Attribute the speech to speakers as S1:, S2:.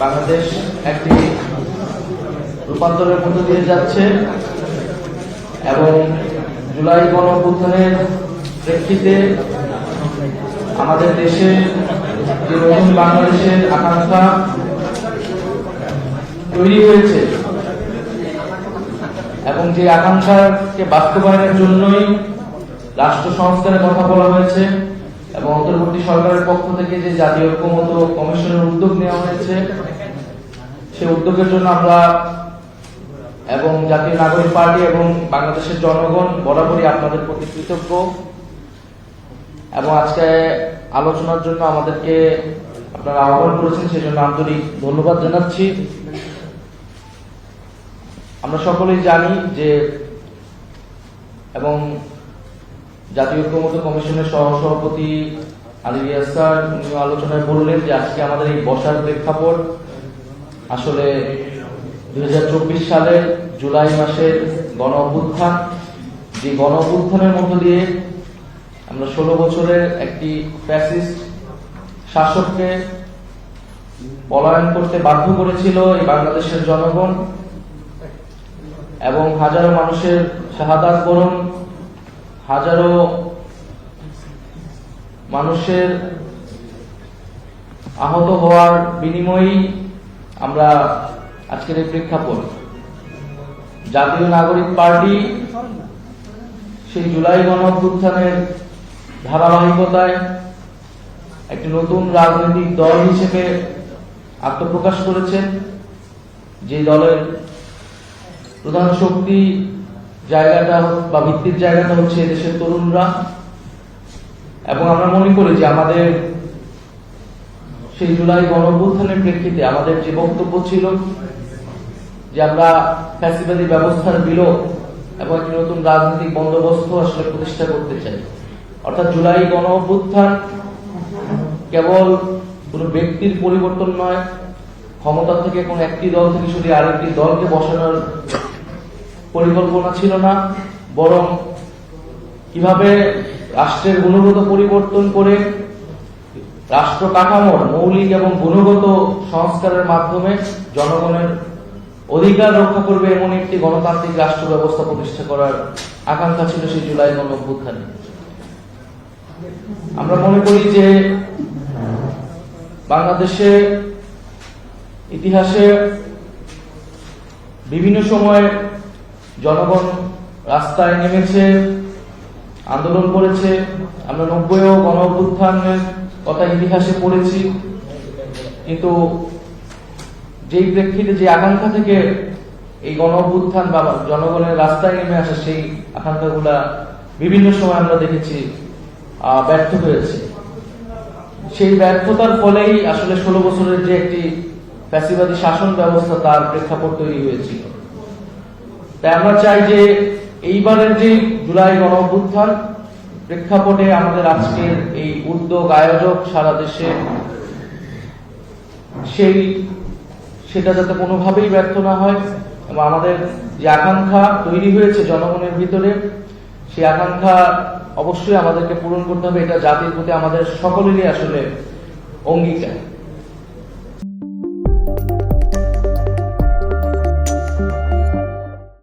S1: বাংলাদেশ একটি রূপান্তরের মধ্য দিয়ে যাচ্ছে এবং জুলাই গণ অভ্যুত্থানের প্রেক্ষিতে আমাদের দেশে যে নতুন বাংলাদেশের আকাঙ্ক্ষা তৈরি হয়েছে এবং যে আকাঙ্ক্ষাকে বাস্তবায়নের জন্যই রাষ্ট্র সংস্কারের কথা বলা হয়েছে এবং অন্তর্বর্তী সরকারের পক্ষ থেকে যে জাতীয় ঐক্যমত কমিশনের উদ্যোগ নেওয়া হয়েছে সেই উদ্যোগের জন্য আমরা এবং জাতীয় নাগরিক পার্টি এবং বাংলাদেশের জনগণ বরাবরই আপনাদের প্রতি কৃতজ্ঞ। এবং আজকে আলোচনার জন্য আমাদেরকে আপনারা আহ্বান করেছেন সেই জন্য আন্তরিক ধন্যবাদ জানাচ্ছি। আমরা সকলেই জানি যে এবং জাতীয় ঐক্যমত কমিশনের সহ সভাপতি আলী রিয়াজ স্যার উনি আলোচনায় বললেন যে আজকে আমাদের এই বসার প্রেক্ষাপট আসলে দু হাজার চব্বিশ সালের জুলাই মাসের গণ অভ্যুত্থান। যে গণ অভ্যুত্থানের মধ্য দিয়ে আমরা ষোলো বছরের একটি ফ্যাসিস্ট শাসককে পলায়ন করতে বাধ্য করেছিল এই বাংলাদেশের জনগণ এবং হাজারো মানুষের শাহাদাত বরণ হাজারো মানুষের আহত হওয়ার বিনিময়েই আমরা আজকের এই প্রেক্ষাপট। জাতীয় নাগরিক পার্টি সেই জুলাই গণ অভ্যুত্থানের ধারাবাহিকতায় একটি নতুন রাজনৈতিক দল হিসেবে আত্মপ্রকাশ করেছেন। যে দলের প্রধান শক্তি জায়গাটা বা ভিত্তির জায়গাটা হচ্ছে দেশের তরুণরা। এবং আমরা মনে করি যে আমাদের সেই জুলাই গণঅভ্যুত্থানের প্রেক্ষিতে আমাদের যে বক্তব্য ছিল যে আমরা ফ্যাসিবাদী ব্যবস্থার বিলোপ এবং একটি নতুন রাজনৈতিক বন্দোবস্ত আসলে প্রতিষ্ঠা করতে চাই। অর্থাৎ জুলাই গণ অভ্যুত্থান কেবল কোন ব্যক্তির পরিবর্তন নয় ক্ষমতা থেকে কোন একটি দল থেকে শুধু আরেকটি দলকে বসানোর পরিকল্পনা ছিল না, বরং কীভাবে রাষ্ট্রের গুণগত পরিবর্তন করে রাষ্ট্র কাঠামোর মৌলিক এবং গুণগত সংস্কারের মাধ্যমে জনগণের অধিকার রক্ষা করবে এমন একটি গণতান্ত্রিক রাষ্ট্র ব্যবস্থা প্রতিষ্ঠা করার আকাঙ্ক্ষা ছিল সেই জুলাই গণ অভ্যুত্থানে আমরা মনে করি যে বাংলাদেশে ইতিহাসে বিভিন্ন সময় জনগণ রাস্তায় নেমেছে, আন্দোলন করেছে, আমরা নব্বইও গণ অভ্যুত্থানের কথা ইতিহাসে পড়েছি। কিন্তু যেই প্রেক্ষিতে, যে আকাঙ্ক্ষা থেকে এই গণ অভ্যুত্থান বা জনগণের রাস্তায় নেমে আসে সেই আকাঙ্ক্ষাগুলা বিভিন্ন সময় আমরা দেখেছি ব্যর্থ হয়েছে। সেই ব্যর্থতার ফলেই আসলে ষোলো বছরের যে একটি ফ্যাসিবাদী শাসন ব্যবস্থা তার প্রেক্ষাপট তৈরি হয়েছিল। তাই আমরা চাই যে এইবারের যে জুলাই গণ অভ্যুত্থান প্রেক্ষাপটে আমাদের আজকের এই উদ্যোগ আয়োজক সারা দেশে সেই সেটা যাতে কোনোভাবেই ব্যর্থ না হয় এবং আমাদের যে আকাঙ্ক্ষা তৈরি হয়েছে জনগণের ভিতরে, সেই আকাঙ্ক্ষা অবশ্যই আমাদেরকে পূরণ করতে হবে। এটা জাতির প্রতি আমাদের সকলেরই আসলে অঙ্গীকার।